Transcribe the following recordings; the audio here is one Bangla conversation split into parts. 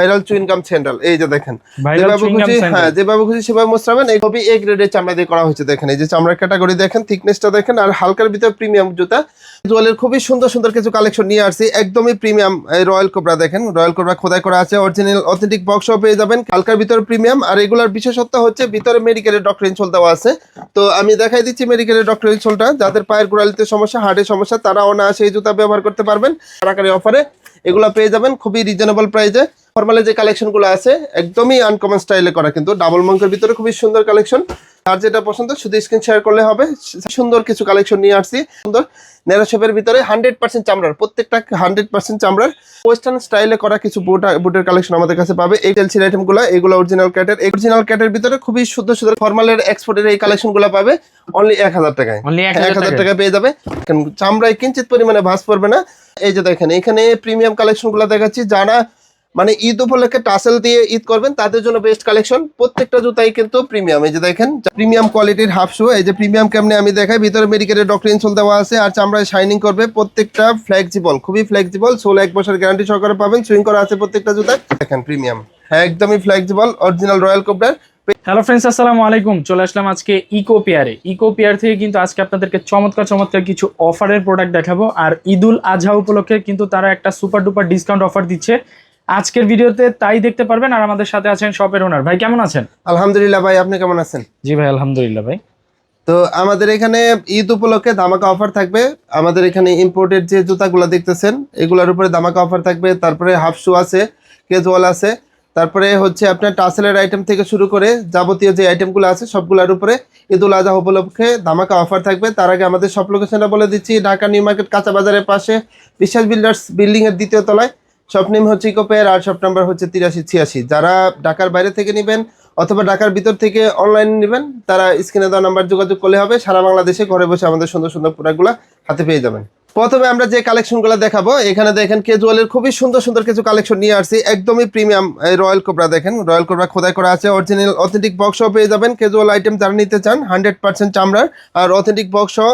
ভাইরাল চুইনকাম স্যান্ডেল এই যে দেখেন। যেভাবে খুশি হ্যাঁ যেভাবে খুশি সেভাবে মোস্তাবেন এই খুবই এ গ্রেডের চামড়া দিয়ে করা হয়েছে দেখেন এই যে চামড়ার ক্যাটাগরি দেখেন থিকনেসটা দেখেন আর হালকার ভিতরে প্রিমিয়াম জুতা। জুয়েলের খুবই সুন্দর সুন্দর কিছু কালেকশন নিয়ে আসছি একদমই প্রিমিয়াম রয়্যাল কোবরা দেখেন রয়্যাল কোবরা খোদাই করা আছে অরিজিনাল অথেন্টিক বক্সও পেয়ে যাবেন হালকার ভিতরে প্রিমিয়াম আর এগুলোর বিশেষত্ব হচ্ছে ভিতরে মেডিকেলের ডক্টর ইনসোল দেওয়া আছে। তো আমি দেখাই দিচ্ছি মেডিকেলের ডক্টর ইনসোলটা যাদের পায়ের গোড়ালিতে সমস্যা হার্টের সমস্যা তারা অনায়াসে এই জুতা ব্যবহার করতে পারবেন। কারাকারি অফারে এগুলো পেয়ে যাবেন খুবই রিজনেবল প্রাইসে ফর্মালে যে কালেকশনগুলো আছে একদমই আনকমন স্টাইলে করা কিন্তু। ডাবল মঙ্কের ভিতরে খুবই সুন্দর কালেকশন আর যেটা পছন্দ শুধু স্ক্রিন শেয়ার করলে হবে। সুন্দর কিছু কালেকশন নিয়ে আসছি। সুন্দর। ন্যারো শেপের ভিতরে হান্ড্রেড পার্সেন্ট চামড়ার প্রত্যেকটা হান্ড্রেড পার্সেন্ট চামড়ার ওয়েস্টার্ন স্টাইলে করা কিছু বুট বুটের কালেকশন আমাদের কাছে পাবে। এই টেলসির আইটেমগুলো এগুলো অরিজিনাল ক্যাটের অরিজিনাল ক্যাটের ভিতরে খুবই শুদ্ধ শুদ্ধ ফর্মালের এক্সপোর্টের এই কালেকশনগুলো পাবে। অনলি এক হাজার টাকায়। এক হাজার হাজার টাকা টাকা পেয়ে যাবে। চামড়ায় কিঞ্চিত পরিমাণে ভাঁজ পড়বে না। এই যে দেখেন এখানে প্রিমিয়াম কালেকশনগুলো দেখাচ্ছি। যারা মানে ঈদ উপলক্ষে টাসেল দিয়ে ঈদ করবেন, তাদের জন্য বেস্ট কালেকশন প্রত্যেকটা জুতাই কিন্তু প্রিমিয়াম এই যে দেখেন প্রিমিয়াম কোয়ালিটির হাফ শু এই যে প্রিমিয়াম কেমনে আমি দেখাই, ভিতরে মেডিকেলের ডক্টর ইনসোল দেওয়া আছে, আর চামড়ায় শাইনিং করবে প্রত্যেকটা ফ্লেক্সিবল খুবই ফ্লেক্সিবল সোল এক বছর গ্যারান্টি সহকারে পাবেন সুইং করা আছে প্রত্যেকটা জুতায়। দেখেন প্রিমিয়াম হ্যাঁ একদমই ফ্লেক্সিবল অরিজিনাল রয়্যাল কোবরার হ্যালো ফ্রেন্ডস আসসালামু আলাইকুম। চলে আসলাম আজকে ইকো পেয়ারে ইকো পেয়ার থেকে কিন্তু আজকে আপনাদেরকে চমৎকার চমৎকার কিছু অফারের প্রোডাক্ট দেখাবো। আর ঈদুল আজহা উপলক্ষে কিন্তু তারা একটা সুপার ডুপার ডিসকাউন্ট অফার দিচ্ছে। আজকের ভিডিওতে তাই দেখতে পারবেন আর আমাদের সাথে আছেন শপের ওনার। ভাই কেমন আছেন? আলহামদুলিল্লাহ ভাই আপনি কেমন আছেন? জি ভাই আলহামদুলিল্লাহ ভাই। তো আমাদের এখানে ঈদ উপলক্ষে ধামাকা অফার থাকবে। আমাদের এখানে ইম্পোর্টেড যে জুতাগুলো দেখতেছেন এগুলোর উপরে ধামাকা অফার থাকবে। তারপরে হাফ শু আছে কেজুয়াল আছে। তারপরে হচ্ছে আপনার টাসেলের আইটেম থেকে শুরু করে যাবতীয় যে আইটেমগুলো আছে সবগুলোর উপরে ঈদুল আজহা উপলক্ষে ধামাকা অফার থাকবে। তার আগে আমাদের সব লোকেশনটা বলে দিচ্ছি ঢাকা নিউ মার্কেট কাঁচা বাজারের পাশে বিশ্বাস বিল্ডার্স বিল্ডিংয়ের দ্বিতীয় তলায়। শপ নেম হচ্ছে ইকোপেয়ার আর শপ নাম্বার হচ্ছে তিরাশি, ছিয়াশি। যারা ঢাকার বাইরে থেকে নেবেন অথবা ঢাকার ভিতর থেকে অনলাইনে নেবেন, তারা স্ক্রিনে দেওয়া নাম্বার যোগাযোগ করলে হবে। সারা বাংলাদেশে ঘরে বসে আমাদের সুন্দর সুন্দর প্রোডাক্টগুলো হাতে পেয়ে যাবেন। প্রথমে আমরা যে কালেকশনগুলো দেখাবো, এখানে দেখেন কেজুয়ালের খুবই সুন্দর সুন্দর কিছু কালেকশন নিয়ে আসছি। একদমই প্রিমিয়াম রয়্যাল কোবরা দেখেন। রয়্যাল কোবরা খোদাই করা আছে। অরিজিনাল অথেন্টিক বক্সও পেয়ে যাবেন। কেজুয়াল আইটেম যারা নিতে চান হান্ড্রেড পার্সেন্ট চামড়ার আর অথেন্টিক বক্সও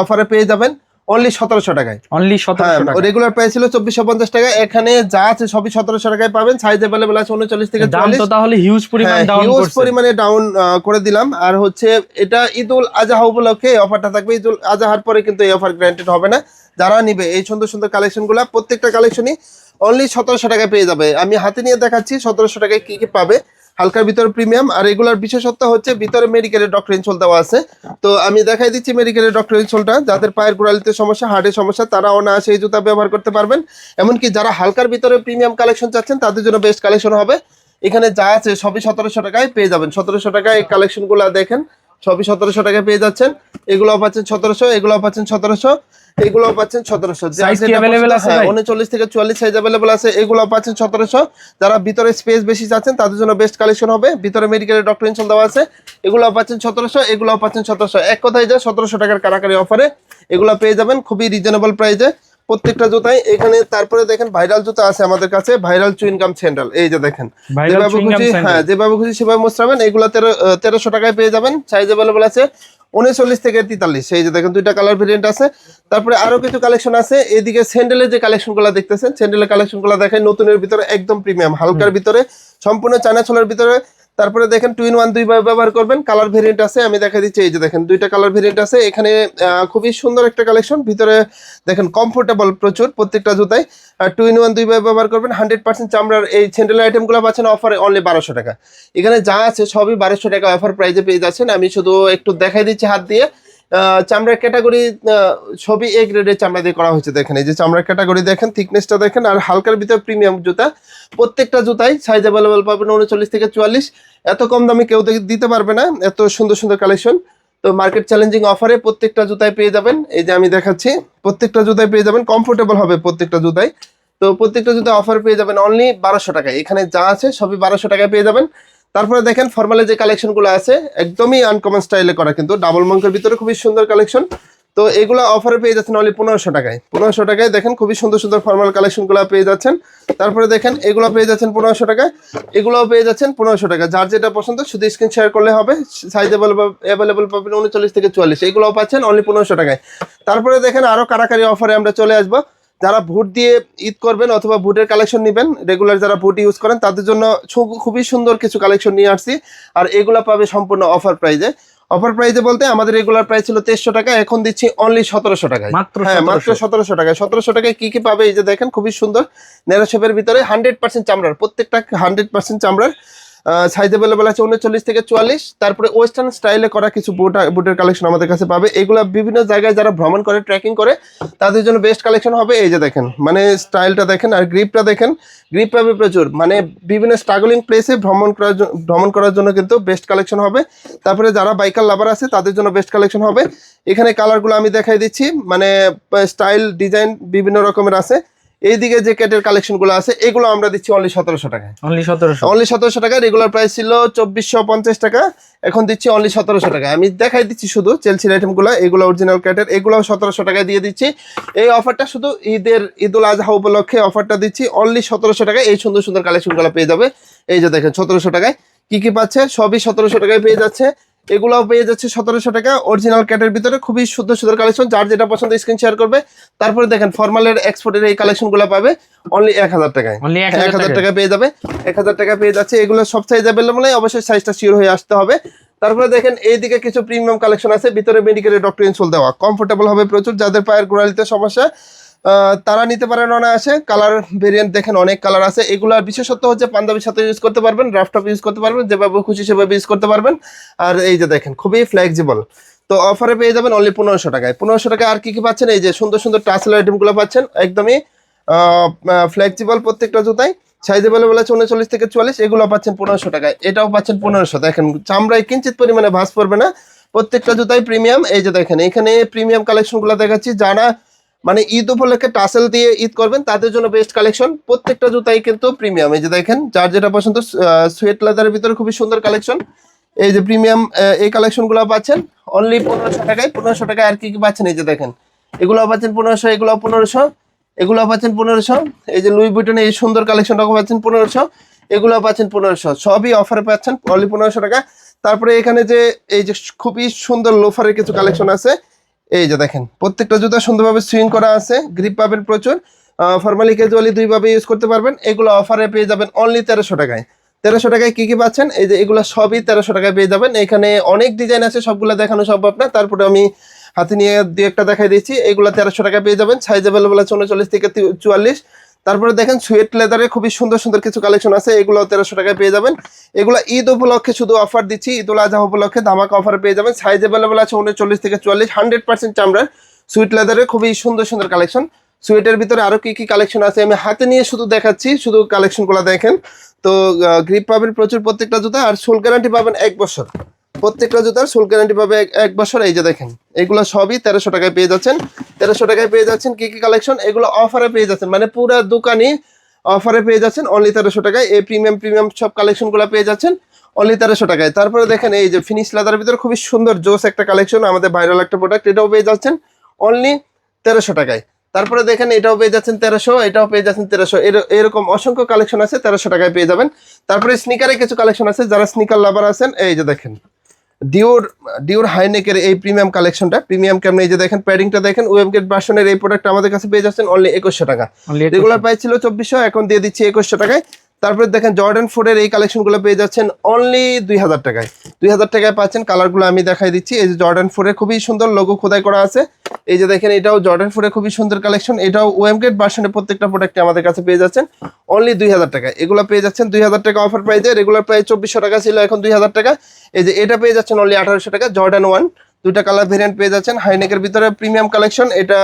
অফারে পেয়ে যাবেন। অনলি সতেরোশো টাকায়। অনলি হ্যাঁ সতেরোশো টাকা রেগুলার প্রাইস ছিল চব্বিশশো পঞ্চাশ টাকা এখানে যা আছে সবই সতেরোশো টাকায় পাবেন। সাইজ অ্যাভেলেবল আছে উনচল্লিশ থেকে তাহলে হিউজ পরিমাণ হ্যাঁ, ডাউন হিউজ পরিমাণে ডাউন করে দিলাম। আর হচ্ছে এটা ঈদুল আজহা উপলক্ষে এই অফারটা থাকবে। ঈদুল আজহার পরে কিন্তু এই অফার গ্যারান্টেড হবে না। যারা নিবে এই সুন্দর সুন্দর কালেকশনগুলো প্রত্যেকটা কালেকশনই অনলি সতেরোশো টাকায় পেয়ে যাবে। আমি হাতে নিয়ে দেখাচ্ছি সতেরোশো টাকায় কি কি পাবে। হালকার ভিতরে প্রিমিয়াম আর এগুলার বিশেষত্ব হচ্ছে ভিতরে মেডিকেলের ডক্টর ইনসোল দেওয়া আছে। তো আমি দেখাই দিচ্ছি মেডিকেলের ডক্টর ইনসোলটা যাদের পায়ের গোড়ালিতে সমস্যা, হার্টের সমস্যা, তারা অনায়াসে এই জুতা ব্যবহার করতে পারবেন। এমনকি যারা হালকার ভিতরে প্রিমিয়াম কালেকশন চাচ্ছেন, তাদের জন্য বেস্ট কালেকশন হবে। এখানে যা আছে সবই সতেরোশো টাকায় পেয়ে যাবেন। সতেরোশো টাকায় এই কালেকশনগুলো দেখেন, সবই সতেরোশো টাকায় পেয়ে যাচ্ছেন। এগুলো পাচ্ছেন সতেরোশো এগুলো পাচ্ছেন সতেরোশো এগুলো পাচ্ছেন সতেরোশো। ভাই? উনচল্লিশ থেকে চুয়াল্লিশ সাইজ অ্যাভেলেবল আছে এগুলো পাচ্ছেন সতেরোশো। যারা ভিতরে স্পেস বেশি চাচ্ছেন তাদের জন্য বেস্ট কালেকশন হবে। ভিতরে মেডিকেলের ডক্টর ইনসল দেওয়া আছে এগুলো পাচ্ছেন সতেরোশো এগুলো পাচ্ছেন সতেরোশো। এক কথায় যায় সতেরোশো টাকার কারাকারি অফারে এগুলো পেয়ে যাবেন খুবই রিজনেবল প্রাইসে প্রত্যেকটা জুতাই এখানে তারপরে দেখেন ভাইরাল জুতা আছে আমাদের কাছে ভাইরাল চুইনকাম স্যান্ডেল এই যে দেখেন। যেভাবে খুশি হ্যাঁ যেভাবে খুশি সেভাবে মোস্তাবেন এগুলো তেরো তেরোশো টাকায় পেয়ে যাবেন। সাইজ অ্যাভেলেবল আছে উনচল্লিশ থেকে তেতাল্লিশ। এই যে দেখেন দুইটা কালার ভেরিয়েন্ট আছে। তারপরে আরও কিছু কালেকশন আছে। এদিকে স্যান্ডেলের যে কালেকশনগুলো দেখতেছেন স্যান্ডেলের কালেকশনগুলো দেখেন নতুনের ভিতরে একদম প্রিমিয়াম হালকার ভিতরে সম্পূর্ণ চায়না ছোলার ভিতরে। তারপরে দেখেন টুইন ওয়ান দুইভাবে ব্যবহার করবেন। কালার ভেরিয়েন্ট আছে, আমি দেখা দিচ্ছি, এই যে দেখেন, দুইটা কালার ভেরিয়েন্ট আছে। এখানে খুবই সুন্দর একটা কালেকশন ভিতরে দেখেন কমফোর্টেবল প্রচুর প্রত্যেকটা জুতাই। টু ইন ওয়ান দুইভাবে ব্যবহার করবেন হান্ড্রেড পার্সেন্ট চামড়ার এই স্যান্ডেল আইটেমগুলো পাচ্ছেন অফারে অনলি বারোশো টাকা। এখানে যা আছে সবই বারোশো টাকা অফার প্রাইজে পেয়ে যাচ্ছেন। আমি শুধু একটু দেখাই দিচ্ছি হাত দিয়ে। চামড়ার ক্যাটাগরি সবই এ গ্রেডের চামড়া দিয়ে করা হয়েছে দেখেন। এই যে চামড়ার ক্যাটাগরি দেখেন থিকনেসটা দেখেন, আর হালকার ভিতরে প্রিমিয়াম জুতা। প্রত্যেকটা জুতাই সাইজ অ্যাভেলেবেল পাবেন উনচল্লিশ থেকে চুয়াল্লিশ। এত কম দামে কেউ দিতে পারবে না, এত সুন্দর সুন্দর কালেকশন তো মার্কেট চ্যালেঞ্জিং অফারে প্রত্যেকটা জুতায় পেয়ে যাবেন। এই যে আমি দেখাচ্ছি, প্রত্যেকটা জুতায় পেয়ে যাবেন কমফোর্টেবল হবে প্রত্যেকটা জুতায় তো প্রত্যেকটা জুতা অফার পেয়ে যাবেন অনলি বারোশো টাকায়। এখানে যা আছে সবই বারোশো টাকায় পেয়ে যাবেন। তারপরে দেখেন ফর্মালে যে কালেকশনগুলো আছে, একদমই আনকমন স্টাইলে করা কিন্তু। ডাবল মঙ্কের ভিতরে খুবই সুন্দর কালেকশন তো এগুলো অফারে পেয়ে যাচ্ছেন অনলি পনেরোশো টাকায়। পনেরোশো টাকায় দেখেন খুবই সুন্দর সুন্দর ফর্মাল কালেকশনগুলো পেয়ে যাচ্ছেন। তারপরে দেখেন এগুলো পেয়ে যাচ্ছেন পনেরোশো টাকায়। এগুলোও পেয়ে যাচ্ছেন পনেরোশো টাকা যার যেটা পছন্দ শুধু স্ক্রিন শেয়ার করলে হবে। সাইজ অ্যাভেলেবল পাবেন উনচল্লিশ থেকে চুয়াল্লিশ। এগুলোও পাচ্ছেন অনলি পনেরোশো টাকায়। তারপরে দেখেন আরও কারাকারি অফারে আমরা চলে আসব। যারা ভুট দিয়ে ঈদ করবেন অথবা ভুটের কালেকশন নেবেন রেগুলার যারা ভুট ইউজ করেন, তাদের জন্য খুবই সুন্দর কিছু কালেকশন নিয়ে আসছি। আর এগুলো পাবে সম্পূর্ণ অফার প্রাইজে অফার প্রাইসে বলতে আমাদের রেগুলার প্রাইস ছিল তেইশশো টাকা এখন দিচ্ছি অনলি সতেরোশো টাকায়। মাত্র হ্যাঁ মাত্র সতেরোশো। টাকায়। সতেরোশো টাকায় কি কি পাবে এই যে দেখেন খুবই সুন্দর। নেরোশেপের ভিতরে হান্ড্রেড পার্সেন্ট চামড়ার। প্রত্যেকটা হান্ড্রেড পার্সেন্ট চামড়ার সাইজ অ্যাভেলেবল আছে উনচল্লিশ থেকে চুয়াল্লিশ। তারপরে ওয়েস্টার্ন স্টাইলে করা কিছু বুট বুটের কালেকশন আমাদের কাছে পাবে। এগুলো বিভিন্ন জায়গায় যারা ভ্রমণ করে ট্রেকিং করে, তাদের জন্য বেস্ট কালেকশন হবে এই যে দেখেন। মানে স্টাইলটা দেখেন আর গ্রিপটা দেখেন। গ্রিপ পাবে প্রচুর। মানে বিভিন্ন স্ট্রাগলিং প্লেসে ভ্রমণ করার ভ্রমণ করার জন্য কিন্তু বেস্ট কালেকশন হবে। তারপরে যারা বাইকার লাভার আছে, তাদের জন্য বেস্ট কালেকশন হবে। এখানে কালারগুলো আমি দেখাই দিচ্ছি। মানে স্টাইল ডিজাইন বিভিন্ন রকমের আছে। এইদিকে যে ক্যাটের কালেকশনগুলো আছে এগুলো আমরা দিচ্ছি অনলি সতেরোশো টাকায়। অনলি সতেরোশো। অনলি সতেরোশো টাকা রেগুলার প্রাইস ছিল চব্বিশশো পঞ্চাশ টাকা এখন দিচ্ছি অনলি সতেরোশো টাকা আমি দেখাই দিচ্ছি শুধু চেলসির আইটেমগুলো এগুলো অরিজিনাল ক্যাটের এগুলো সতেরোশো টাকায় দিয়ে দিচ্ছি। এই অফারটা শুধু ঈদের ঈদুল আজহা উপলক্ষে অফারটা দিচ্ছি অনলি সতেরোশো টাকায়। এই সুন্দর সুন্দর কালেকশনগুলো পেয়ে যাবে। এই যে দেখেন সতেরোশো টাকায়। কি কি পাচ্ছে? সবই সতেরোশো টাকায় পেয়ে যাচ্ছে। এগুলোও পেয়ে যাচ্ছে সতেরোশো টাকা। অরিজিনাল ক্যাটের ভিতরে খুবই সুন্দর সুন্দর কালেকশন যার যেটা পছন্দ স্ক্রিন শেয়ার করবে। তারপরে দেখেন ফর্মালের এক্সপোর্টের এই কালেকশনগুলো পাবে অনলি এক হাজার টাকায়। এক হাজার টাকা পেয়ে যাবে। এক হাজার টাকা পেয়ে যাচ্ছে। এগুলো সব সাইজ অ্যাভেলেবল অবশ্যই সাইজটা শিওর হয়ে আসতে হবে। তারপরে দেখেন এইদিকে কিছু প্রিমিয়াম কালেকশন আছে। ভিতরে মেডিকেলের ডক্টর ইনসোল দেওয়া। কমফোর্টেবল হবে প্রচুর। যাদের পায়ের গোড়ালিতে সমস্যা তারা নিতে পারেন অনায়াসে। কালার ভেরিয়েন্ট দেখেন অনেক কালার আছে। এগুলার বিশেষত্ব হচ্ছে পাঞ্জাবির সাথে ইউজ করতে পারবেন রাফটপ ইউজ করতে পারবেন, যেভাবে খুশি সেভাবে ইউজ করতে পারবেন। আর এই যে দেখেন, খুবই ফ্লেক্সিবল তো অফারে পেয়ে যাবেন অনলি পনেরোশো টাকায়। পনেরোশো টাকায় আর কি কি পাচ্ছেন? এই যে সুন্দর সুন্দর টাসেল আইটেমগুলো পাচ্ছেন, একদমই ফ্লেক্সিবল প্রত্যেকটা জুতাই সাইজ অ্যাভেলেবল আছে উনচল্লিশ থেকে চুয়াল্লিশ, এগুলো পাচ্ছেন পনেরোশো টাকায়। এটাও পাচ্ছেন পনেরোশো। দেখেন, চামড়ায় কিঞ্চিত পরিমাণে ভাঁজ পড়বে না। প্রত্যেকটা জুতাই প্রিমিয়াম এই যে দেখেন, এখানে প্রিমিয়াম কালেকশনগুলো দেখাচ্ছি। যারা মানে ঈদ উপলক্ষে টাসেল দিয়ে ঈদ করবেন, তাদের জন্য বেস্ট কালেকশন প্রত্যেকটা জুতাই কিন্তু প্রিমিয়াম এই যে দেখেন, যার যেটা পছন্দ সুয়েট লেদারের ভিতরে খুবই সুন্দর কালেকশন এই যে প্রিমিয়াম এই কালেকশনগুলো পাচ্ছেন অনলি পনেরোশো টাকায় পনেরোশো টাকায় আর কি কি পাচ্ছেন? এই যে দেখেন এগুলো পাচ্ছেন পনেরোশো এগুলো পনেরোশো এগুলো পাচ্ছেন পনেরোশো। এই যে লুই বুটনে এই সুন্দর কালেকশনটাও পাচ্ছেন পনেরোশো এগুলো পাচ্ছেন পনেরোশো। সবই অফারে পাচ্ছেন অনলি পনেরোশো টাকা। তারপরে এখানে যে, এই যে খুবই সুন্দর লোফারের কিছু কালেকশন আছে এই যে দেখেন, প্রত্যেকটা জুতা সুন্দরভাবে সুইং করা আছে গ্রিপ পাবেন প্রচুর। ফর্মালি ক্যাজুয়ালি দুইভাবে ইউজ করতে পারবেন। এগুলো অফারে পেয়ে যাবেন অনলি তেরোশো টাকায়। তেরোশো টাকায় কী কী পাচ্ছেন? এই যে এগুলো সবই তেরোশো টাকায় পেয়ে যাবেন। এখানে অনেক ডিজাইন আছে, সবগুলো দেখানো সম্ভব না। তারপরে আমি হাতে নিয়ে দু একটা দেখাই দিচ্ছি। এগুলো তেরোশো টাকায় পেয়ে যাবেন। সাইজ অ্যাভেলেবল আছে উনচল্লিশ থেকে চুয়াল্লিশ। তারপরে দেখেন সুয়েট লেদারে খুবই সুন্দর সুন্দর কিছু কালেকশন আছে। এগুলো তেরোশো টাকায় পেয়ে যাবেন। এগুলো ঈদ উপলক্ষে শুধু অফার দিচ্ছি। ঈদ উল আজহা উপলক্ষে ধামাকা অফার পেয়ে যাবেন। সাইজ অ্যাভেলেবল আছে উনচল্লিশ থেকে চুয়াল্লিশ হান্ড্রেড পার্সেন্ট চামড়ার। সুইট লেদারে খুবই সুন্দর সুন্দর কালেকশন সুইটের ভিতরে আরও কী কী কালেকশন আছে? আমি হাতে নিয়ে শুধু দেখাচ্ছি। শুধু কালেকশনগুলো দেখেন। তো গ্রিপ পাবেন প্রচুর প্রত্যেকটা জুতা। আর সোল গ্যারান্টি পাবেন এক বছর। প্রত্যেকটা জুতার সোল গ্যারান্টি পাবে এক- বছর। এই যে দেখেন, এগুলো সবই তেরোশো টাকায় পেয়ে যাচ্ছেন। তেরোশো টাকায় পেয়ে যাচ্ছেন কি কি কালেকশন এগুলো অফারে পেয়ে যাচ্ছেন। মানে পুরো দোকানই অফারে পেয়ে যাচ্ছেন। অনলি তেরোশো টাকায়। এই প্রিমিয়াম প্রিমিয়াম সব কালেকশনগুলো পেয়ে যাচ্ছেন। অনলি তেরোশো টাকায়। তারপরে দেখেন, এই যে ফিনিশ লেদার ভিতরে খুবই সুন্দর, জোস একটা কালেকশন আমাদের ভাইরাল একটা প্রোডাক্ট এটাও পেয়ে যাচ্ছেন। অনলি তেরোশো টাকায়। তারপরে দেখেন, এটাও পেয়ে যাচ্ছেন তেরোশো, এটাও পেয়ে যাচ্ছেন তেরোশো। এরকম অসংখ্য কালেকশন আছে, তেরোশো টাকায় পেয়ে যাবেন। তারপরে স্নিকারে কিছু কালেকশন আছে। যারা স্নিকার লাভার আছেন, এই যে দেখেন। ডিওর ডিওর হাইনেকের এই প্রিমিয়াম কালেকশনটা প্রিমিয়াম কেমন? এই যে দেখেন প্যাডিংটা দেখেন ওয়েবগেট ভার্সনের এই প্রোডাক্ট আমাদের কাছে পেয়ে যাচ্ছেন অনলি একুশশো টাকা। রেগুলার প্রাইস ছিল চব্বিশশো এখন দিয়ে দিচ্ছি একুশশো টাকায়। তারপরে দেখেন জর্ডান ফোর্ডের এই কালেকশনগুলো পেয়ে যাচ্ছেন অনলি দুই হাজার টাকায়। দুই হাজার টাকায় পাচ্ছেন কালারগুলো আমি দেখাই দিচ্ছি। এই যে জর্ডান ফোরের খুবই সুন্দর লোগো খোদাই করা আছে। এই যে দেখেন, এটাও জর্ডান ফোরের খুবই সুন্দর কালেকশন এটাও ওয়েমগেট ভার্সনের প্রত্যেকটা প্রোডাক্টে আমাদের কাছে পেয়ে যাচ্ছেন। অনলি দুই হাজার টাকা। এগুলো পেয়ে যাচ্ছেন দুই হাজার টাকা অফার প্রাইজে রেগুলার প্রাইস চব্বিশশো টাকা ছিল, এখন দুই হাজার টাকা। এই যে এটা পেয়ে যাচ্ছেন অনলি আঠারোশো টাকা। জর্ডান ওয়ান দুইটা কালার ভেরিয়েন্ট পেয়ে যাচ্ছেন। হাইনেকের ভিতরে প্রিমিয়াম কালেকশন এটা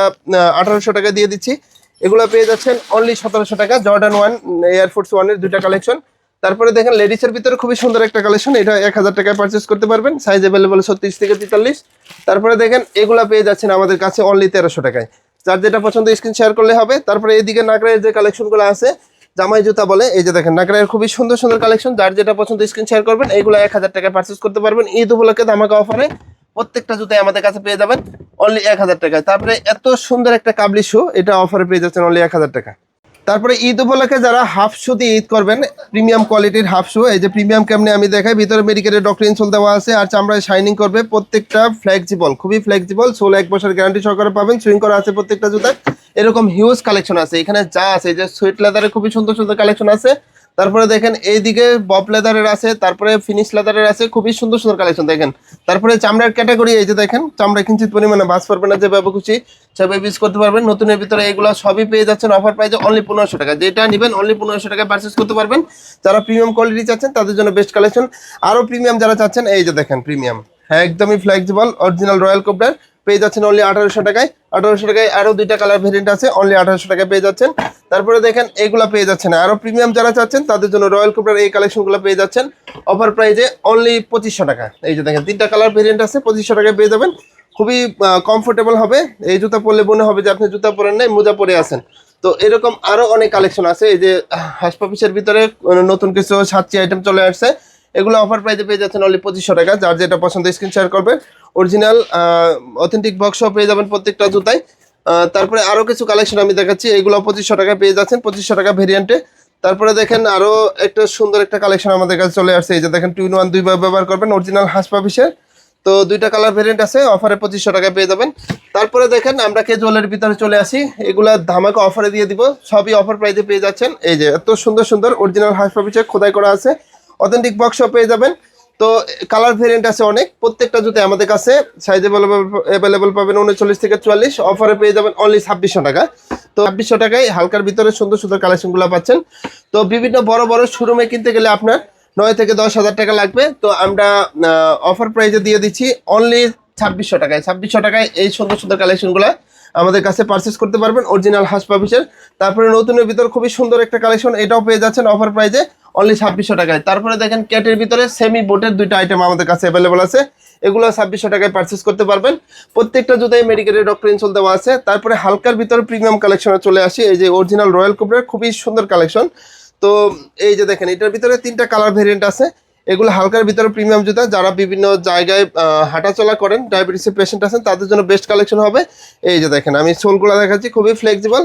আঠারোশো টাকা দিয়ে দিচ্ছি। এগুলো পেয়ে যাচ্ছেন অনলি সতেরোশো টাকা। জর্ডান ওয়ান এয়ারফোর্স ওয়ানের দুইটা কালেকশন তারপরে দেখেন লেডিসের ভিতরে খুবই সুন্দর একটা কালেকশন এটা এক হাজার টাকায় পারচেস করতে পারবেন সাইজ অ্যাভেলেবল ছত্রিশ থেকে তেতাল্লিশ। তারপরে দেখেন, এগুলা পেয়ে যাচ্ছেন আমাদের কাছে অনলি তেরোশো টাকায়। যার যেটা পছন্দ স্ক্রিন শেয়ার করলে হবে। তারপরে এইদিকে নাগরায়ের যে কালেকশনগুলো আছে, জামাই জুতা বলে, এই যে দেখেন নাগরায়ের খুবই সুন্দর সুন্দর কালেকশন যার যেটা পছন্দ স্ক্রিন শেয়ার করবেন এইগুলো এক হাজার টাকায় পারচেস করতে পারবেন। ঈদ উপলক্ষে ধামাকা অফারে প্রত্যেকটা জুতাই আমাদের কাছে পেয়ে যাবেন অনলি এক হাজার টাকায়। তারপরে এত সুন্দর একটা কাবলি শু এটা অফারে পেয়ে যাচ্ছেন অনলি এক হাজার টাকা। তারপরে ঈদ উপলক্ষে যারা হাফ শু দিয়ে ঈদ করবেন প্রিমিয়াম কোয়ালিটির হাফ শু এই যে প্রিমিয়াম কেমনে আমি দেখাই, ভিতরে মেডিকেলের ডক্টর ইনসোল দেওয়া আছে, আর চামড়ায় শাইনিং করবে প্রত্যেকটা ফ্লেক্সিবল খুবই ফ্লেক্সিবল সোল এক বছর গ্যারান্টি সহকারে পাবেন সুইং করা আছে প্রত্যেকটা জুতায়। এরকম হিউজ কালেকশন আছে, এখানে যা আছে যে সুইট লেদারের খুবই সুন্দর সুন্দর কালেকশন আছে। তারপরে দেখেন এইদিকে বব লেদারের আছে, তারপরে ফিনিশ লেদারের আছে, খুবই সুন্দর সুন্দর কালেকশন দেখেন। তারপরে চামড়ার ক্যাটাগরি এই যে দেখেন, চামড়া কিঞ্চিত পরিমাণে বাস পারবেন না, যে যেভাবে খুশি সেভাবে ইউজ করতে পারবেন। নতুনের ভিতরে এগুলো সবই পেয়ে যাচ্ছেন অফার প্রাইসে অনলি পনেরোশো টাকা। যেটা নেবেন অনলি পনেরোশো টাকায় পারচেস করতে পারবেন। যারা প্রিমিয়াম কোয়ালিটি চাচ্ছেন, তাদের জন্য বেস্ট কালেকশন আরও প্রিমিয়াম যারা চাচ্ছেন, এই যে দেখেন প্রিমিয়াম হ্যাঁ একদমই ফ্লেক্সিবল অরিজিনাল রয়্যাল কোবরার পেয়ে যাচ্ছেন অনলি আঠারোশো টাকায়। আঠারোশো টাকায় আরও দুইটা কালার ভেরিয়েন্ট আছে অনলি আঠারোশো টাকায় পেয়ে যাচ্ছেন। তারপরে দেখেন, এগুলা পেয়ে যাচ্ছেন। আরও প্রিমিয়াম যারা চাচ্ছেন, তাদের জন্য রয়্যাল কোবরার এই কালেকশনগুলো পেয়ে যাচ্ছেন। অফার প্রাইজে অনলি পঁচিশশো টাকা। এই যে দেখেন, তিনটা কালার ভেরিয়েন্ট আছে, পঁচিশশো টাকায় পেয়ে যাবেন। খুবই কমফোর্টেবল হবে। এই জুতা পরলে মনে হবে যে আপনি জুতা পরেন নাই, মোজা পরে আছেন। তো এরকম আরও অনেক কালেকশন আছে। এই যে হাসপাপিসের ভিতরে নতুন কিছু সাতটি আইটেম চলে আসছে। এগুলো অফার প্রাইসে পেয়ে যাচ্ছেন অনলি পঁচিশশো টাকা। যার যেটা পছন্দ স্ক্রিন শেয়ার করবেন অরিজিনাল অথেন্টিক বক্সও পেয়ে যাবেন প্রত্যেকটা জুতায় তারপরে আরও কিছু কালেকশন আমি দেখাচ্ছি। এগুলো পঁচিশশো টাকায় পেয়ে যাচ্ছেন, পঁচিশশো টাকা ভেরিয়েন্টে তারপরে দেখেন আরও একটা সুন্দর একটা কালেকশন আমাদের কাছে চলে আসছে। এই যে দেখেন টু ইন ওয়ান দুইবার ব্যবহার করবেন অরিজিনাল হাসপাপিসের তো দুইটা কালার ভেরিয়েন্ট আছে অফারে পঁচিশশো টাকায় পেয়ে যাবেন। তারপরে দেখেন, আমরা ক্যাজুয়ালের ভিতরে চলে আসি। এগুলা ধামাকে অফারে দিয়ে দিব। সবই অফার প্রাইসে পেয়ে যাচ্ছেন। এই যে এত সুন্দর সুন্দর অরিজিনাল হাউস পাপিচে খোদাই করা আছে। অথেন্টিক বক্সও পেয়ে যাবেন। তো কালার ভেরিয়েন্ট আছে অনেক। প্রত্যেকটা জুতে আমাদের কাছে সাইজ অ্যাভেলেবল পাবেন উনচল্লিশ থেকে চুয়াল্লিশ। অফারে পেয়ে যাবেন অনলি ছাব্বিশশো টাকা। তো ছাব্বিশশো টাকায় হালকার ভিতরে সুন্দর সুন্দর কালেকশনগুলো পাচ্ছেন। তো বিভিন্ন বড় বড় শোরুমে কিনতে গেলে আপনার নয় থেকে দশ হাজার টাকা লাগবে। তো আমরা অফার প্রাইজে দিয়ে দিচ্ছি অনলি ছাব্বিশশো টাকায়। ছাব্বিশশো টাকায় এই সুন্দর সুন্দর কালেকশনগুলো আমাদের কাছে পারচেস করতে পারবেন। অরিজিনাল হাস পাবিসের তারপরে নতুনের ভিতর খুবই সুন্দর একটা কালেকশন এটাও পেয়ে যাচ্ছেন অফার প্রাইজে অনলি ছাব্বিশশো টাকায়। তারপরে দেখেন ক্যাটের ভিতরে সেমি বোটের দুইটা আইটেম আমাদের কাছে অ্যাভেলেবল আছে। এগুলো ছাব্বিশশো টাকায় পারচেস করতে পারবেন। প্রত্যেকটা জুতাই মেডিকেলের ডক্টর ইনসোল দেওয়া আছে। তারপরে হালকার ভিতরে প্রিমিয়াম কালেকশনে চলে আসি। এই যে অরিজিনাল রয়্যাল কোবরার খুবই সুন্দর কালেকশন তো এই যে দেখেন, এটার ভিতরে তিনটা কালার ভেরিয়েন্ট আছে। এগুলো হালকার ভিতরে প্রিমিয়াম জুতা, যারা বিভিন্ন জায়গায় হাঁটাচলা করেন ডায়াবেটিসের পেশেন্ট আছেন, তাদের জন্য বেস্ট কালেকশন হবে। এই যে দেখেন, আমি সোলগুলো দেখাচ্ছি, খুবই ফ্লেক্সিবল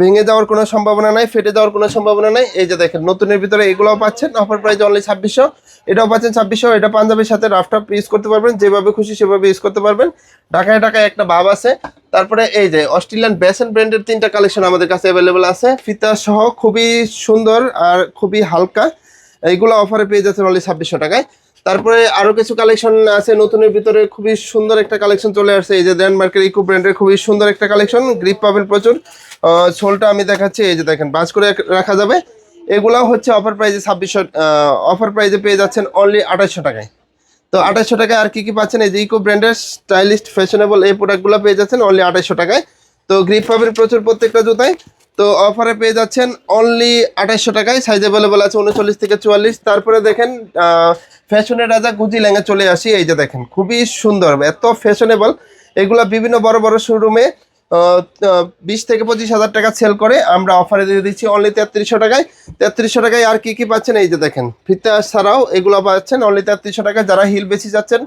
ভেঙে যাওয়ার কোনো সম্ভাবনা নাই, ফেটে যাওয়ার কোনো সম্ভাবনা নাই। এই যে দেখেন, নতুনের ভিতরে এগুলোও পাচ্ছেন অফার প্রাইস অনলি ছাব্বিশশো। এটাও পাচ্ছেন ছাব্বিশশো, এটা পাঞ্জাবির সাথে রাফটাপ ইউজ করতে পারবেন, যেভাবে খুশি সেভাবে ইউজ করতে পারবেন। ঢাকায় ঢাকায় একটা ভাব আছে। তারপরে এই যে অস্ট্রেলিয়ান বেসন ব্র্যান্ডের তিনটা কালেকশন আমাদের কাছে অ্যাভেলেবেল আছে। ফিতা সহ খুবই সুন্দর আর খুবই হালকা। এইগুলো অফারে পেয়ে যাচ্ছেন অনলি ছাব্বিশশো টাকায়। তারপরে আরও কিছু কালেকশন আছে, নতুনের ভিতরে খুবই সুন্দর একটা কালেকশন চলে আসছে। এই যে ডেনমার্কের ইকো ব্র্যান্ডের খুবই সুন্দর একটা কালেকশন গ্রিপ পাবেন প্রচুর। সোলটা আমি দেখাচ্ছি, এই যে দেখেন, বাজ করে রাখা যাবে। এগুলাও হচ্ছে অফার প্রাইজে ছাব্বিশশো অফার প্রাইজে পেয়ে যাচ্ছেন অনলি আঠাশশো টাকায়। তো আঠাশশো টাকায় আর কি কি পাচ্ছেন? এই যে ইকো ব্র্যান্ডের স্টাইলিস্ট ফ্যাশনেবল এই প্রোডাক্টগুলো পেয়ে যাচ্ছেন অনলি আঠাশশো টাকায়। তো গ্রিপ পাবেন প্রচুর প্রত্যেকটা জুতায়। তো অফারে পেয়ে যাচ্ছেন অনলি আঠাশশো টাকায়। সাইজ অ্যাভেলেবল আছে উনচল্লিশ থেকে চুয়াল্লিশ। তারপরে দেখেন ফ্যাশনের রাজা গুজি লেঙ্গা চলে আসি। এই যে দেখেন, খুবই সুন্দর, এত ফ্যাশনেবল এগুলা বিভিন্ন বড় বড় শোরুমে বিশ থেকে পঁচিশ হাজার টাকা সেল করে। আমরা অফারে দিয়ে দিচ্ছি অনলি তেত্রিশশো টাকায়। তেত্রিশশো টাকায় আর কি কি পাচ্ছেন? এই যে দেখেন, ফিতা ছাড়াও এগুলো পাচ্ছেন অনলি তেত্রিশশো টাকা যারা হিল বেশি যাচ্ছেন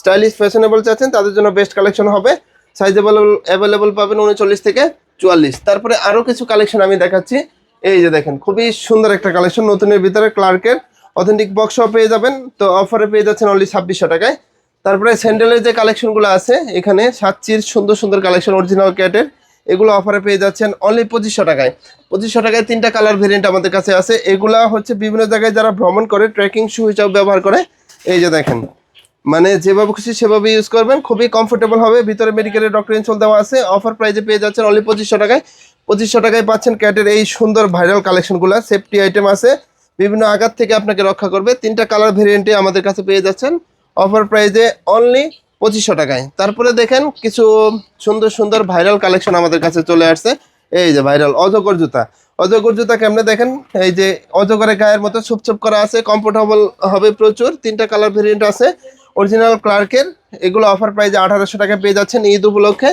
স্টাইলিশ ফ্যাশনেবল চাচ্ছেন, তাদের জন্য বেস্ট কালেকশন হবে। সাইজ অ্যাভেলেবল অ্যাভেলেবল পাবেন উনচল্লিশ থেকে চুয়াল্লিশ। তারপরে আরও কিছু কালেকশন আমি দেখাচ্ছি। এই যে দেখেন, খুবই সুন্দর একটা কালেকশন নতুনের ভিতরে ক্লার্কের অথেন্টিক বক্সও পেয়ে যাবেন। তো অফারে পেয়ে যাচ্ছেন অনলি ছাব্বিশশো টাকায়। তারপরে স্যান্ডেলের যে কালেকশনগুলো আছে, এখানে সাতচির সুন্দর সুন্দর কালেকশন অরিজিনাল ক্যাটের এগুলো অফারে পেয়ে যাচ্ছেন অনলি পঁচিশশো টাকায়। পঁচিশশো টাকায় তিনটা কালার ভেরিয়েন্ট আমাদের কাছে আছে। এগুলা হচ্ছে বিভিন্ন জায়গায় যারা ভ্রমণ করে ট্রেকিং শু হিসাবে ব্যবহার করে। এই যে দেখেন মানে যেভাবে খুশি সেভাবে ইউজ করবেন। খুবই কমফোর্টেবল হবে। ভিতরে মেডিকেলের ডক্টর ইনসোল দেওয়া আছে। অফার প্রাইজে পেয়ে যাচ্ছেন অনলি পঁচিশশো টাকায়। পঁচিশশো টাকায় পাচ্ছেন ক্যাটের এই সুন্দর ভাইরাল কালেকশনগুলো সেফটি আইটেম আছে। বিভিন্ন আঘাত থেকে আপনাকে রক্ষা করবে। তিনটা কালার ভেরিয়েন্টে আমাদের কাছে পেয়ে যাচ্ছেন। অফার প্রাইজে অনলি পঁচিশশো টাকায়। তারপরে দেখেন কিছু সুন্দর সুন্দর ভাইরাল কালেকশন আমাদের কাছে চলে আসছে। এই যে ভাইরাল অজগর জুতা। অজগর জুতা কেমনে দেখেন? এই যে অজগরের গায়ের মতো ছুপ ছুপ করা আছে। কমফোর্টেবল হবে প্রচুর। তিনটা কালার ভেরিয়েন্ট আছে। অরিজিনাল ক্লার্কের এগুলো অফার প্রাইজে আঠারোশো টাকা পেয়ে যাচ্ছেন ঈদ উপলক্ষে।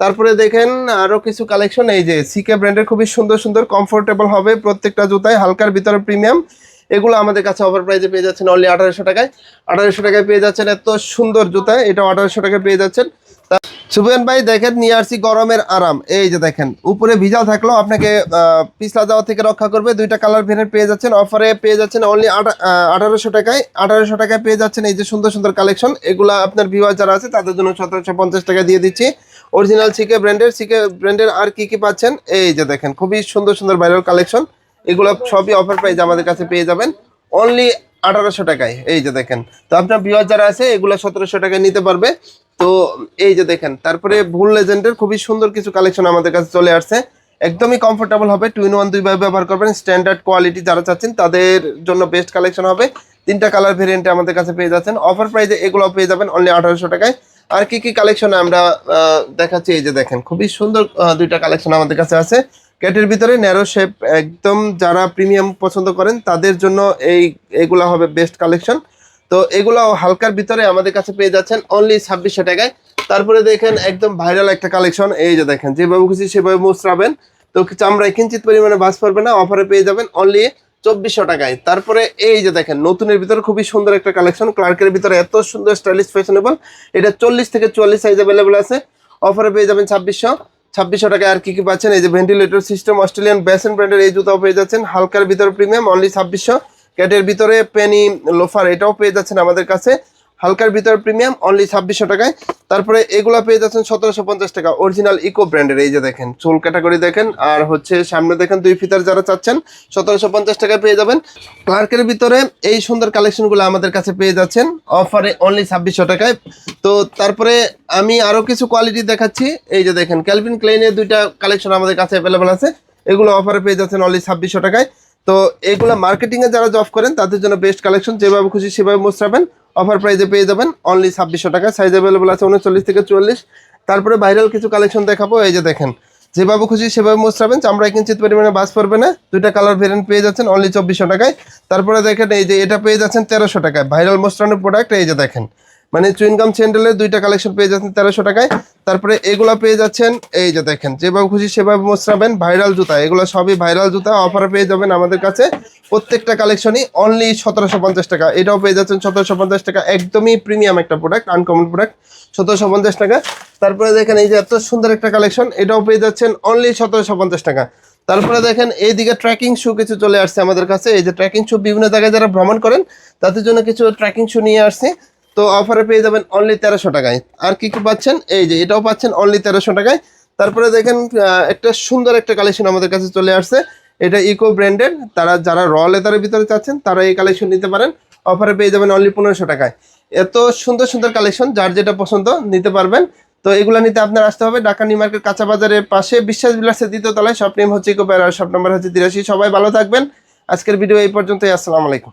তারপরে দেখেন আরও কিছু কালেকশন এই যে সিকে ব্র্যান্ডের খুবই সুন্দর সুন্দর কমফোর্টেবল হবে প্রত্যেকটা জুতায়, হালকার ভিতরে প্রিমিয়াম এগুলো আমাদের কাছে অফার প্রাইজে পেয়ে যাচ্ছেন অনলি আঠারোশো টাকায়। আঠারোশো টাকায় পেয়ে যাচ্ছেন এত সুন্দর জুতায় এটাও আঠারোশো টাকায় পেয়ে যাচ্ছেন। সুবেন ভাই, দেখেন নিয়ে আসছি গরমের আরাম। এই যে দেখেন, উপরে ভিজা থাকলেও আপনাকে পিছলা যাওয়া থেকে রক্ষা করবে। দুইটা কালার ভেরিয়েন্ট পেয়ে যাচ্ছেন অফারে পেয়ে যাচ্ছেন অনলি আঠারোশো টাকায়। আঠারোশো টাকায় পেয়ে যাচ্ছেন এই যে সুন্দর সুন্দর কালেকশন এগুলো আপনার ভিউয়ার যারা আছে, তাদের জন্য সতেরোশো পঞ্চাশ টাকা দিয়ে দিচ্ছি। অরিজিনাল সিকে ব্র্যান্ডের সিকে ব্র্যান্ডের আর কি কি পাচ্ছেন? এই যে দেখেন, খুবই সুন্দর সুন্দর ভাইরাল কালেকশন এগুলো সবই অফার প্রাইস আমাদের কাছে পেয়ে যাবেন। অনলি আঠারোশো টাকায়, এই যে দেখেন। তো আপনার বিয়ার যারা আছে, এগুলো সতেরোশো টাকায় নিতে পারবে। তো এই যে দেখেন, তারপরে ভুল লেজেন্ডের খুবই সুন্দর কিছু কালেকশন আমাদের কাছে চলে আসছে। একদমই কমফোর্টেবল হবে টু ইন ওয়ান দুইভাবে ব্যবহার করবেন। স্ট্যান্ডার্ড কোয়ালিটি যারা চাচ্ছেন, তাদের জন্য বেস্ট কালেকশন হবে। তিনটা কালার ভেরিয়েন্টে আমাদের কাছে পেয়ে যাচ্ছেন। অফার প্রাইসে এগুলো পেয়ে যাবেন অনলি আঠারোশো টাকায়। আর কি কি কালেকশন আমরা দেখাচ্ছি, এই যে দেখেন, খুবই সুন্দর দুইটা কালেকশন আমাদের কাছে আছে। ক্যাটের ভিতরে ন্যারো শেপ একদম যারা প্রিমিয়াম পছন্দ করেন, তাদের জন্য এই, এগুলা হবে বেস্ট কালেকশন তো এগুলো হালকার ভিতরে আমাদের কাছে পেয়ে যাচ্ছেন অনলি ছাব্বিশশো টাকায়। তারপরে দেখেন একদম ভাইরাল একটা কালেকশন এই যে দেখেন, যেভাবে খুশি সেভাবে মুচড়াবেন। তো চামড়ায় কিঞ্চিত পরিমাণে বাস পড়বে না অফারে পেয়ে যাবেন অনলি চব্বিশশো টাকায়। তারপরে এই যে দেখেন, নতুনের ভিতরে খুবই সুন্দর একটা কালেকশন ক্লার্কের ভিতরে এত সুন্দর স্টাইলিশ ফ্যাশনেবল এটা চল্লিশ থেকে চুয়াল্লিশ সাইজ অ্যাভেলেবল আছে। অফারে পেয়ে যাবেন ছাব্বিশশো। ছাব্বিশশো টাকায় আর কি কি পাচ্ছেন? এই যে ভেন্টিলেটর সিস্টেম অস্ট্রেলিয়ান ব্যাসেন ব্র্যান্ডের এই জুতাও পেয়ে যাচ্ছেন। হালকার ভিতরে প্রিমিয়াম অনলি ছাব্বিশশো। ক্যাটের ভিতরে পেনি লোফার এটাও পেয়ে যাচ্ছেন আমাদের কাছে। হালকার ভিতরে প্রিমিয়াম অনলি ছাব্বিশশো টাকায়। তারপরে এগুলো পেয়ে যাচ্ছেন সতেরোশো পঞ্চাশ টাকা অরিজিনাল ইকো ব্র্যান্ডের এই যে দেখেন, চুল ক্যাটাগরি দেখেন, আর হচ্ছে সামনে দেখেন দুই ফিতার যারা চাচ্ছেন, সতেরোশো পঞ্চাশ টাকায় পেয়ে যাবেন। ক্লার্কের ভিতরে এই সুন্দর কালেকশনগুলো আমাদের কাছে পেয়ে যাচ্ছেন অফারে অনলি ছাব্বিশশো টাকায়। তো তারপরে আমি আরও কিছু কোয়ালিটি দেখাচ্ছি, এই যে দেখেন ক্যালভিন ক্লেনের দুইটা কালেকশন আমাদের কাছে অ্যাভেলেবল আছে, এগুলো অফারে পেয়ে যাচ্ছেন অনলি ছাব্বিশশো টাকায়। তো এগুলো মার্কেটিং এ যারা জব করেন, তাদের জন্য বেস্ট কালেকশন যেভাবে খুশি সেভাবে মোস্টাবেন অফার প্রাইসে পেয়ে যাবেন। অনলি ছাব্বিশশো টাকা। সাইজ অ্যাভেলেবল আছে উনচল্লিশ থেকে চুয়াল্লিশ। তারপরে ভাইরাল কিছু কালেকশন দেখাবো। এই যে দেখেন, যেভাবে খুশি সেভাবে মোস্টাবেন চামড়ায় কিঞ্চিত পরিমাণে বাস পড়বে না। দুইটা কালার ভেরিয়েন্ট পেয়ে যাচ্ছেন অনলি চব্বিশশো টাকায়। তারপরে দেখেন, এই যে এটা পেয়ে যাচ্ছেন তেরোশো টাকায়। ভাইরাল মোস্টানের প্রোডাক্ট এই যে দেখেন। মানে চুইনগাম স্যান্ডেলের দুইটা কালেকশন পেয়ে যাচ্ছেন তেরোশো টাকায়। তারপরে এগুলো পেয়ে যাচ্ছেন, এই যে দেখেন, যেভাবে খুশি সেভাবে মোস্রাবেন ভাইরাল জুতা, এগুলো সবই ভাইরাল জুতা অফারে পেয়ে যাবেন আমাদের কাছে। প্রত্যেকটা কালেকশনই অনলি সতেরোশো পঞ্চাশ টাকা, এটাও পেয়ে যাচ্ছেন সতেরোশো পঞ্চাশ টাকা, একদমই প্রিমিয়াম একটা প্রোডাক্ট আনকমন প্রোডাক্ট সতেরোশো পঞ্চাশ টাকা। তারপরে দেখেন এই যে এত সুন্দর একটা কালেকশন এটাও পেয়ে যাচ্ছেন অনলি সতেরোশো পঞ্চাশ টাকা। তারপরে দেখেন এইদিকে ট্র্যাকিং শু কিছু চলে আসছে আমাদের কাছে, এই যে ট্র্যাকিং শু বিভিন্ন জায়গায় যারা ভ্রমণ করেন, তাদের জন্য কিছু ট্র্যাকিং শু নিয়ে আসছে। তো অফারে পেয়ে যাবেন অনলি তেরোশো টাকায়। আর কি কি পাচ্ছেন? এই যে, এটাও পাচ্ছেন অনলি তেরোশো টাকায়। তারপরে দেখেন একটা সুন্দর একটা কালেকশন আমাদের কাছে চলে আসছে। এটা ইকো ব্র্যান্ডেড তারা, যারা র লেদারের ভিতরে চাচ্ছেন, তারা এই কালেকশন নিতে পারেন। অফারে পেয়ে যাবেন অনলি পনেরোশো টাকায়। এত সুন্দর সুন্দর কালেকশন যার যেটা পছন্দ নিতে পারবেন। তো এগুলো নিতে আপনার আসতে হবে ঢাকা নিউ মার্কেট কাঁচা বাজারের পাশে বিশ্বাস বিলাসের দ্বিতীয় তলায়। শপ নেম হচ্ছে ইকো আর শপ নাম্বার হচ্ছে তিরাশি। সবাই ভালো থাকবেন। আজকের ভিডিও এই পর্যন্তই। আসসালামু আলাইকুম।